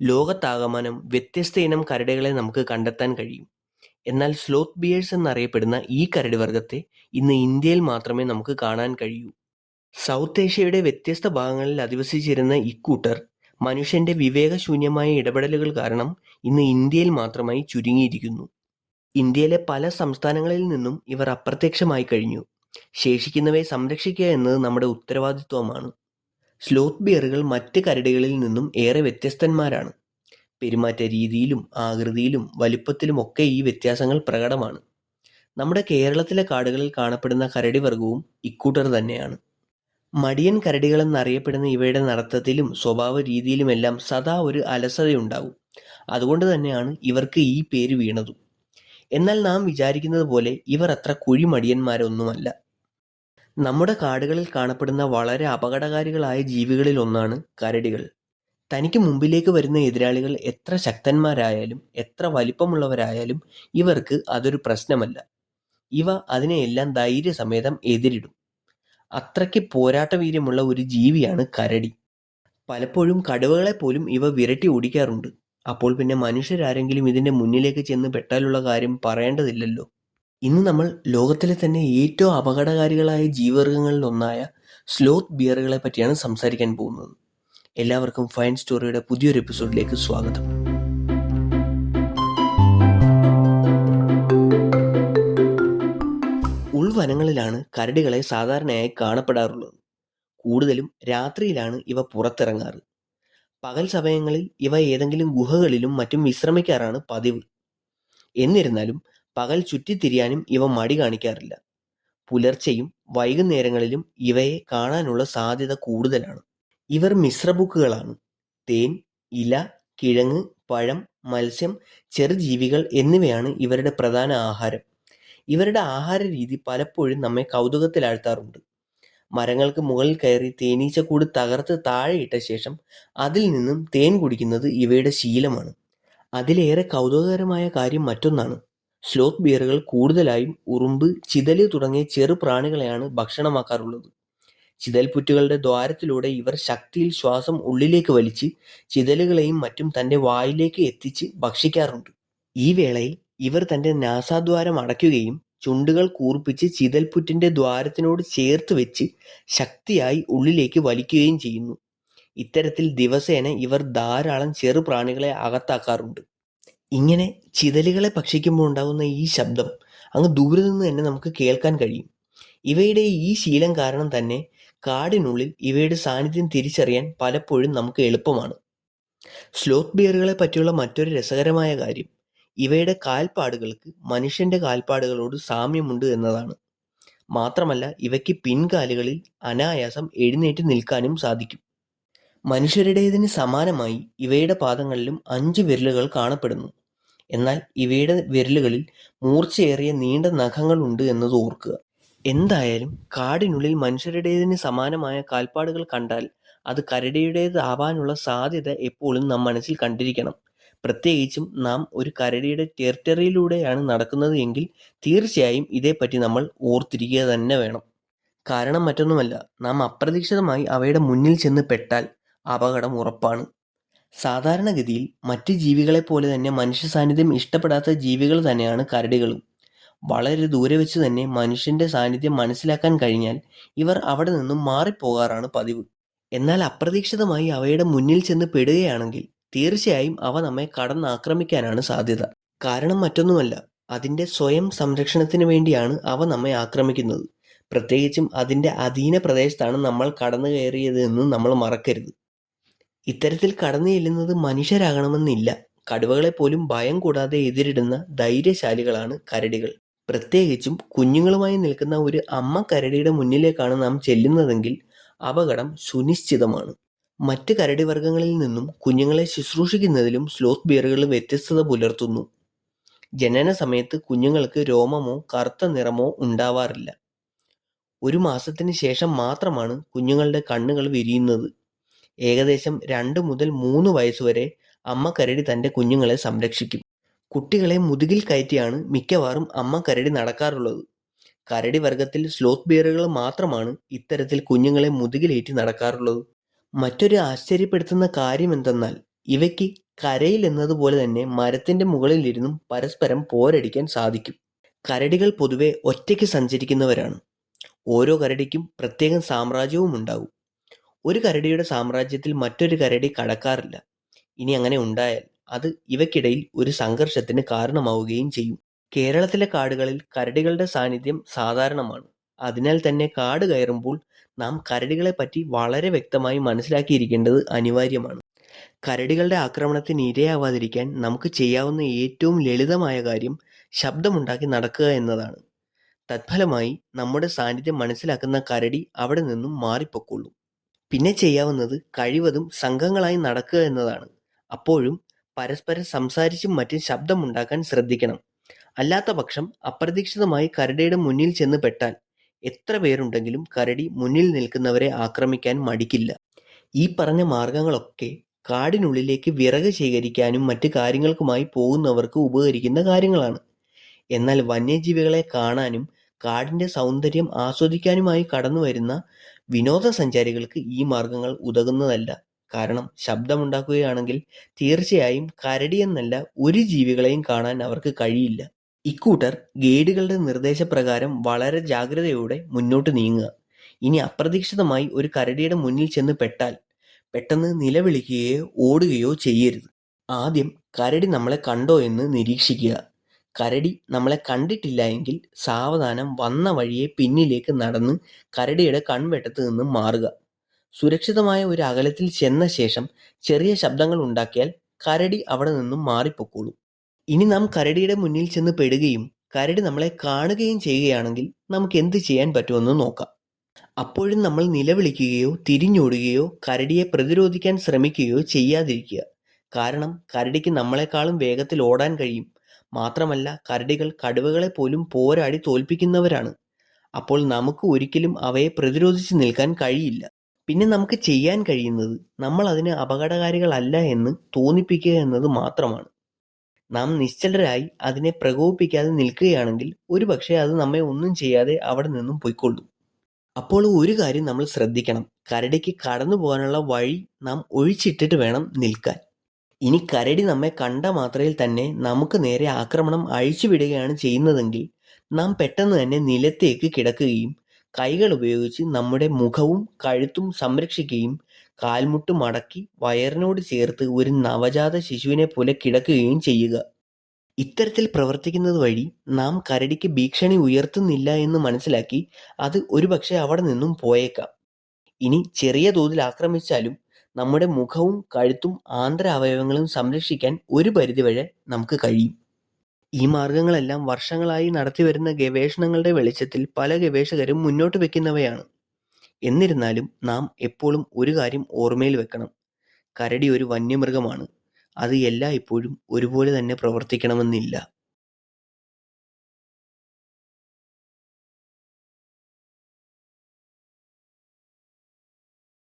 ലോകത്താകമാനം വ്യത്യസ്ത ഇനം കരടികളെ നമുക്ക് കണ്ടെത്താൻ കഴിയും. എന്നാൽ സ്ലോത്ത് ബിയേഴ്സ് എന്നറിയപ്പെടുന്ന ഈ കരടി വർഗത്തെ ഇന്ന് ഇന്ത്യയിൽ മാത്രമേ നമുക്ക് കാണാൻ കഴിയൂ. സൗത്ത് ഏഷ്യയുടെ വ്യത്യസ്ത ഭാഗങ്ങളിൽ അധിവസിച്ചിരുന്ന ഇക്കൂട്ടർ മനുഷ്യന്റെ വിവേകശൂന്യമായ ഇടപെടലുകൾ കാരണം ഇന്ന് ഇന്ത്യയിൽ മാത്രമായി ചുരുങ്ങിയിരിക്കുന്നു. ഇന്ത്യയിലെ പല സംസ്ഥാനങ്ങളിൽ നിന്നും ഇവർ അപ്രത്യക്ഷമായി കഴിഞ്ഞു ശേഷിക്കുന്നവയെ സംരക്ഷിക്കുക എന്നത് നമ്മുടെ ഉത്തരവാദിത്വമാണ്. സ്ലോത്ത് ബിയറുകൾ മറ്റ് കരടികളിൽ നിന്നും ഏറെ വ്യത്യസ്തന്മാരാണ്. പെരുമാറ്റ രീതിയിലും ആകൃതിയിലും വലിപ്പത്തിലുമൊക്കെ ഈ വ്യത്യാസങ്ങൾ പ്രകടമാണ്. നമ്മുടെ കേരളത്തിലെ കാടുകളിൽ കാണപ്പെടുന്ന കരടി വർഗവും ഇക്കൂട്ടർ തന്നെയാണ്. മടിയൻ കരടികളെന്നറിയപ്പെടുന്ന ഇവയുടെ നടത്തത്തിലും സ്വഭാവ രീതിയിലുമെല്ലാം സദാ ഒരു അലസതയുണ്ടാവും അതുകൊണ്ട് തന്നെയാണ് ഇവർക്ക് ഈ പേര് വീണതും. എന്നാൽ നാം വിചാരിക്കുന്നത് പോലെ ഇവർ അത്ര കുഴിമടിയന്മാരൊന്നുമല്ല. നമ്മുടെ കാടുകളിൽ കാണപ്പെടുന്ന വളരെ അപകടകാരികളായ ജീവികളിൽ ഒന്നാണ് കരടികൾ. തനിക്ക് മുമ്പിലേക്ക് വരുന്ന എതിരാളികൾ എത്ര ശക്തന്മാരായാലും എത്ര വലിപ്പമുള്ളവരായാലും ഇവർക്ക് അതൊരു പ്രശ്നമല്ല. ഇവ അതിനെയെല്ലാം ധൈര്യസമേതം എതിരിടും. അത്രയ്ക്ക് പോരാട്ടവീര്യമുള്ള ഒരു ജീവിയാണ് കരടി. പലപ്പോഴും കടുവകളെ പോലും ഇവ വിരട്ടി ഓടിക്കാറുണ്ട്. അപ്പോൾ പിന്നെ മനുഷ്യരാരെങ്കിലും ഇതിന്റെ മുന്നിലേക്ക് ചെന്ന് പെട്ടാലുള്ള കാര്യം പറയേണ്ടതില്ലല്ലോ. ഇന്ന് നമ്മൾ ലോകത്തിലെ തന്നെ ഏറ്റവും അപകടകാരികളായ ജീവവർഗങ്ങളിൽ ഒന്നായ സ്ലോത്ത് ബിയറുകളെ പറ്റിയാണ് സംസാരിക്കാൻ പോകുന്നത്. എല്ലാവർക്കും ഫൈൻ സ്റ്റോറിയുടെ പുതിയൊരു എപ്പിസോഡിലേക്ക് സ്വാഗതം. ഉൾവനങ്ങളിലാണ് കരടികളെ സാധാരണയായി കാണപ്പെടാറുള്ളത്. കൂടുതലും രാത്രിയിലാണ് ഇവ പുറത്തിറങ്ങാറ്. പകൽ സമയങ്ങളിൽ ഇവ ഏതെങ്കിലും ഗുഹകളിലും മറ്റും വിശ്രമിക്കാറാണ് പതിവ്. എന്നിരുന്നാലും പകൽ ചുറ്റിത്തിരിയാനും ഇവ മടി കാണിക്കാറില്ല. പുലർച്ചെയും വൈകുന്നേരങ്ങളിലും ഇവയെ കാണാനുള്ള സാധ്യത കൂടുതലാണ്. ഇവർ മിശ്രബുക്കുകളാണ് തേൻ, ഇല, കിഴങ്ങ്, പഴം, മത്സ്യം, ചെറുജീവികൾ എന്നിവയാണ് ഇവരുടെ പ്രധാന ആഹാരം. ഇവരുടെ ആഹാര രീതി പലപ്പോഴും നമ്മെ കൗതുകത്തിലാഴ്ത്താറുണ്ട്. മരങ്ങൾക്ക് മുകളിൽ കയറി തേനീച്ചക്കൂട് തകർത്ത് താഴെയിട്ട ശേഷം അതിൽ നിന്നും തേൻ കുടിക്കുന്നത് ഇവയുടെ ശീലമാണ്. അതിലേറെ കൗതുകകരമായ കാര്യം മറ്റൊന്നാണ്. സ്ലോത്ത് ബിയറുകൾ കൂടുതലായും ഉറുമ്പ്, ചിതൽ തുടങ്ങിയ ചെറുപ്രാണികളെയാണ് ഭക്ഷണമാക്കാറുള്ളത്. ചിതൽപുറ്റുകളുടെ ദ്വാരത്തിലൂടെ ഇവർ ശക്തിയിൽ ശ്വാസം ഉള്ളിലേക്ക് വലിച്ച് ചിതലുകളെയും മറ്റും തന്റെ വായിലേക്ക് എത്തിച്ച് ഭക്ഷിക്കാറുണ്ട്. ഈ വേളയിൽ ഇവർ തന്റെ നാസാദ്വാരം അടയ്ക്കുകയും ചുണ്ടുകൾ കൂർപ്പിച്ച് ചിതൽപുറ്റിന്റെ ദ്വാരത്തിനോട് ചേർത്ത് വെച്ച് ശക്തിയായി ഉള്ളിലേക്ക് വലിക്കുകയും ചെയ്യുന്നു. ഇത്തരത്തിൽ ദിവസേന ഇവർ ധാരാളം ചെറുപ്രാണികളെ അകത്താക്കാറുണ്ട്. ഇങ്ങനെ ചിതലുകളെ ഭക്ഷിക്കുമ്പോൾ ഉണ്ടാകുന്ന ഈ ശബ്ദം അങ്ങ് ദൂരെ നിന്ന് തന്നെ നമുക്ക് കേൾക്കാൻ കഴിയും. ഇവയുടെ ഈ ശീലം കാരണം തന്നെ കാടിനുള്ളിൽ ഇവയുടെ സാന്നിധ്യം തിരിച്ചറിയാൻ പലപ്പോഴും നമുക്ക് എളുപ്പമാണ്. സ്ലോത്ത് ബിയറുകളെ പറ്റിയുള്ള മറ്റൊരു രസകരമായ കാര്യം ഇവയുടെ കാൽപ്പാടുകൾക്ക് മനുഷ്യന്റെ കാൽപ്പാടുകളോട് സാമ്യമുണ്ട് എന്നതാണ്. മാത്രമല്ല ഇവയ്ക്ക് പിൻകാലുകളിൽ അനായാസം എഴുന്നേറ്റ് നിൽക്കാനും സാധിക്കും. മനുഷ്യരുടേതിന് സമാനമായി ഇവയുടെ പാദങ്ങളിലും അഞ്ച് വിരലുകൾ കാണപ്പെടുന്നു. എന്നാൽ ഇവയുടെ വിരലുകളിൽ മൂർച്ചയേറിയ നീണ്ട നഖങ്ങളുണ്ട് എന്നത് ഓർക്കുക. എന്തായാലും കാടിനുള്ളിൽ മനുഷ്യരുടേതിന് സമാനമായ കാൽപ്പാടുകൾ കണ്ടാൽ അത് കരടിയുടേതാവാനുള്ള സാധ്യത എപ്പോഴും നാം മനസ്സിൽ കണ്ടിരിക്കണം. പ്രത്യേകിച്ചും നാം ഒരു കരടിയുടെ ടെറിട്ടറിയിലൂടെയാണ് നടക്കുന്നത് എങ്കിൽ തീർച്ചയായും ഇതേപ്പറ്റി നമ്മൾ ഓർത്തിരിക്കുക തന്നെ വേണം. കാരണം മറ്റൊന്നുമല്ല നാം അപ്രതീക്ഷിതമായി അവയുടെ മുന്നിൽ ചെന്ന് പെട്ടാൽ അപകടം ഉറപ്പാണ്. സാധാരണഗതിയിൽ മറ്റ് ജീവികളെപ്പോലെ തന്നെ മനുഷ്യ സാന്നിധ്യം ഇഷ്ടപ്പെടാത്ത ജീവികൾ തന്നെയാണ് കരടികളും. വളരെ ദൂരെ വെച്ച് തന്നെ മനുഷ്യന്റെ സാന്നിധ്യം മനസ്സിലാക്കാൻ കഴിഞ്ഞാൽ ഇവർ അവിടെ നിന്നും മാറിപ്പോകാറാണ് പതിവ്. എന്നാൽ അപ്രതീക്ഷിതമായി അവയുടെ മുന്നിൽ ചെന്ന് പെടുകയാണെങ്കിൽ തീർച്ചയായും അവ നമ്മെ കടന്നാക്രമിക്കാനാണ് സാധ്യത. കാരണം മറ്റൊന്നുമല്ല അതിന്റെ സ്വയം സംരക്ഷണത്തിന് വേണ്ടിയാണ് അവ നമ്മെ ആക്രമിക്കുന്നത്. പ്രത്യേകിച്ചും അതിന്റെ അധീന പ്രദേശത്താണ് നമ്മൾ കടന്നു കയറിയതെന്ന് നമ്മൾ മറക്കരുത്. ഇത്തരത്തിൽ കടന്നു ചെല്ലുന്നത് മനുഷ്യരാകണമെന്നില്ല. കടുവകളെ പോലും ഭയം കൂടാതെ എതിരിടുന്ന ധൈര്യശാലികളാണ് കരടികൾ. പ്രത്യേകിച്ചും കുഞ്ഞുങ്ങളുമായി നിൽക്കുന്ന ഒരു അമ്മ കരടിയുടെ മുന്നിലേക്കാണ് നാം ചെല്ലുന്നതെങ്കിൽ അപകടം സുനിശ്ചിതമാണ്. മറ്റ് കരടി വർഗങ്ങളിൽ നിന്നും കുഞ്ഞുങ്ങളെ ശുശ്രൂഷിക്കുന്നതിലും സ്ലോത്ത് ബിയറുകൾ വ്യത്യസ്തത പുലർത്തുന്നു. ജനന സമയത്ത് കുഞ്ഞുങ്ങൾക്ക് രോമമോ കറുത്ത നിറമോ ഉണ്ടാവാറില്ല. ഒരു മാസത്തിന് ശേഷം മാത്രമാണ് കുഞ്ഞുങ്ങളുടെ കണ്ണുകൾ വിരിയുന്നത്. ഏകദേശം രണ്ട് മുതൽ മൂന്ന് വയസ്സുവരെ അമ്മ കരടി തന്റെ കുഞ്ഞുങ്ങളെ സംരക്ഷിക്കും. കുട്ടികളെ മുതുകിൽ കയറ്റിയാണ് മിക്കവാറും അമ്മ കരടി നടക്കാറുള്ളത്. കരടി വർഗത്തിൽ സ്ലോത്ത് ബിയറുകൾ മാത്രമാണ് ഇത്തരത്തിൽ കുഞ്ഞുങ്ങളെ മുതുകിലേറ്റി നടക്കാറുള്ളത്. മറ്റൊരു ആശ്ചര്യപ്പെടുത്തുന്ന കാര്യം എന്തെന്നാൽ ഇവയ്ക്ക് കരയിൽ എന്നതുപോലെ തന്നെ മരത്തിന്റെ മുകളിലിരുന്നും പരസ്പരം പോരടിക്കാൻ സാധിക്കും കരടികൾ പൊതുവെ ഒറ്റയ്ക്ക് സഞ്ചരിക്കുന്നവരാണ് ഓരോ കരടിക്കും പ്രത്യേകം സാമ്രാജ്യവും ഉണ്ടാകും ഒരു കരടിയുടെ സാമ്രാജ്യത്തിൽ മറ്റൊരു കരടി കടക്കാറില്ല. ഇനി അങ്ങനെ ഉണ്ടായാൽ അത് ഇവയ്ക്കിടയിൽ ഒരു സംഘർഷത്തിന് കാരണമാവുകയും ചെയ്യും. കേരളത്തിലെ കാടുകളിൽ കരടികളുടെ സാന്നിധ്യം സാധാരണമാണ്. അതിനാൽ തന്നെ കാട് കയറുമ്പോൾ നാം കരടികളെ പറ്റി വളരെ വ്യക്തമായി മനസ്സിലാക്കിയിരിക്കേണ്ടത് അനിവാര്യമാണ്. കരടികളുടെ ആക്രമണത്തിന് ഇരയാവാതിരിക്കാൻ നമുക്ക് ചെയ്യാവുന്ന ഏറ്റവും ലളിതമായ കാര്യം ശബ്ദമുണ്ടാക്കി നടക്കുക എന്നതാണ്. തത്ഫലമായി നമ്മുടെ സാന്നിധ്യം മനസ്സിലാക്കുന്ന കരടി അവിടെ നിന്നും മാറിപ്പൊക്കൊള്ളും. പിന്നെ ചെയ്യാവുന്നത് കഴിവതും സംഘങ്ങളായി നടക്കുക എന്നതാണ്. അപ്പോഴും പരസ്പരം സംസാരിച്ചും മറ്റും ശബ്ദമുണ്ടാക്കാൻ ശ്രദ്ധിക്കണം. അല്ലാത്ത പക്ഷം അപ്രതീക്ഷിതമായി കരടിയുടെ മുന്നിൽ ചെന്ന് പെട്ടാൽ എത്ര പേരുണ്ടെങ്കിലും കരടി മുന്നിൽ നിൽക്കുന്നവരെ ആക്രമിക്കാൻ മടിക്കില്ല. ഈ പറഞ്ഞ മാർഗങ്ങളൊക്കെ കാടിനുള്ളിലേക്ക് വിറക് ശേഖരിക്കാനും മറ്റു കാര്യങ്ങൾക്കുമായി പോകുന്നവർക്ക് ഉപകരിക്കുന്ന കാര്യങ്ങളാണ്. എന്നാൽ വന്യജീവികളെ കാണാനും കാടിന്റെ സൗന്ദര്യം ആസ്വദിക്കാനുമായി കടന്നു വരുന്ന വിനോദസഞ്ചാരികൾക്ക് ഈ മാർഗങ്ങൾ ഉതകുന്നതല്ല. കാരണം ശബ്ദമുണ്ടാക്കുകയാണെങ്കിൽ തീർച്ചയായും കരടിയെന്നല്ല ഒരു ജീവികളെയും കാണാൻ അവർക്ക് കഴിയില്ല. ഇക്കൂട്ടർ ഗൈഡുകളുടെ നിർദ്ദേശപ്രകാരം വളരെ ജാഗ്രതയോടെ മുന്നോട്ട് നീങ്ങുക. ഇനി അപ്രതീക്ഷിതമായി ഒരു കരടിയുടെ മുന്നിൽ ചെന്ന് പെട്ടാൽ പെട്ടെന്ന് നിലവിളിക്കുകയോ ഓടുകയോ ചെയ്യരുത്. ആദ്യം കരടി നമ്മളെ കണ്ടോ എന്ന് നിരീക്ഷിക്കുക. കരടി നമ്മളെ കണ്ടിട്ടില്ല എങ്കിൽ സാവധാനം വന്ന വഴിയെ പിന്നിലേക്ക് നടന്ന് കരടിയുടെ കൺവെട്ടത്ത് നിന്ന് മാറുക. സുരക്ഷിതമായ ഒരു അകലത്തിൽ ചെന്ന ശേഷം ചെറിയ ശബ്ദങ്ങൾ ഉണ്ടാക്കിയാൽ കരടി അവിടെ നിന്നും മാറിപ്പോക്കോളൂ. ഇനി നാം കരടിയുടെ മുന്നിൽ ചെന്ന് പെടുകയും കരടി നമ്മളെ കാണുകയും ചെയ്യുകയാണെങ്കിൽ നമുക്ക് എന്ത് ചെയ്യാൻ പറ്റുമെന്ന് നോക്കാം. അപ്പോഴും നമ്മൾ നിലവിളിക്കുകയോ തിരിഞ്ഞോടുകയോ കരടിയെ പ്രതിരോധിക്കാൻ ശ്രമിക്കുകയോ ചെയ്യാതിരിക്കുക. കാരണം കരടിക്ക് നമ്മളെക്കാളും വേഗത്തിൽ ഓടാൻ കഴിയും. മാത്രമല്ല കരടികൾ കടുവകളെ പോലും പോരാടി തോൽപ്പിക്കുന്നവരാണ്. അപ്പോൾ നമുക്ക് ഒരിക്കലും അവയെ പ്രതിരോധിച്ച് നിൽക്കാൻ കഴിയില്ല. പിന്നെ നമുക്ക് ചെയ്യാൻ കഴിയുന്നത് നമ്മൾ അതിന് അപകടകാരികളല്ല എന്ന് തോന്നിപ്പിക്കുക എന്നത് മാത്രമാണ്. നാം നിശ്ചലരായി അതിനെ പ്രകോപിപ്പിക്കാതെ നിൽക്കുകയാണെങ്കിൽ ഒരുപക്ഷെ അത് നമ്മെ ഒന്നും ചെയ്യാതെ അവിടെ നിന്നും പൊയ്ക്കൊള്ളും. അപ്പോൾ ഒരു കാര്യം നമ്മൾ ശ്രദ്ധിക്കണം. കരടിക്ക് കടന്നു പോകാനുള്ള വഴി നാം ഒഴിച്ചിട്ടിട്ട് വേണം നിൽക്കാൻ. ഇനി കരടി നമ്മെ കണ്ട മാത്രയിൽ തന്നെ നമുക്ക് നേരെ ആക്രമണം അഴിച്ചുവിടുകയാണ് ചെയ്യുന്നതെങ്കിൽ നാം പെട്ടെന്ന് തന്നെ നിലത്തേക്ക് കിടക്കുകയും കൈകൾ ഉപയോഗിച്ച് നമ്മുടെ മുഖവും കഴുത്തും സംരക്ഷിക്കുകയും കാൽമുട്ട് മടക്കി വയറിനോട് ചേർത്ത് ഒരു നവജാത ശിശുവിനെ പോലെ കിടക്കുകയും ചെയ്യുക. ഇത്തരത്തിൽ പ്രവർത്തിക്കുന്നത് വഴി നാം കരടിക്ക് ഭീഷണി ഉയർത്തുന്നില്ല എന്ന് മനസ്സിലാക്കി അത് ഒരുപക്ഷെ അവിടെ നിന്നും പോയേക്കാം. ഇനി ചെറിയ തോതിൽ ആക്രമിച്ചാലും നമ്മുടെ മുഖവും കഴുത്തും ആന്തര അവയവങ്ങളും സംരക്ഷിക്കാൻ ഒരു പരിധിവരെ നമുക്ക് കഴിയും. ഈ മാർഗങ്ങളെല്ലാം വർഷങ്ങളായി നടത്തിവരുന്ന ഗവേഷണങ്ങളുടെ വെളിച്ചത്തിൽ പല ഗവേഷകരും മുന്നോട്ട് വെക്കുന്നവയാണ്. എന്നിരുന്നാലും നാം എപ്പോഴും ഒരു കാര്യം ഓർമ്മയിൽ വെക്കണം. കരടി ഒരു വന്യമൃഗമാണ്. അത് എല്ലാ ഇപ്പോഴും ഒരുപോലെ തന്നെ പ്രവർത്തിക്കണമെന്നില്ല.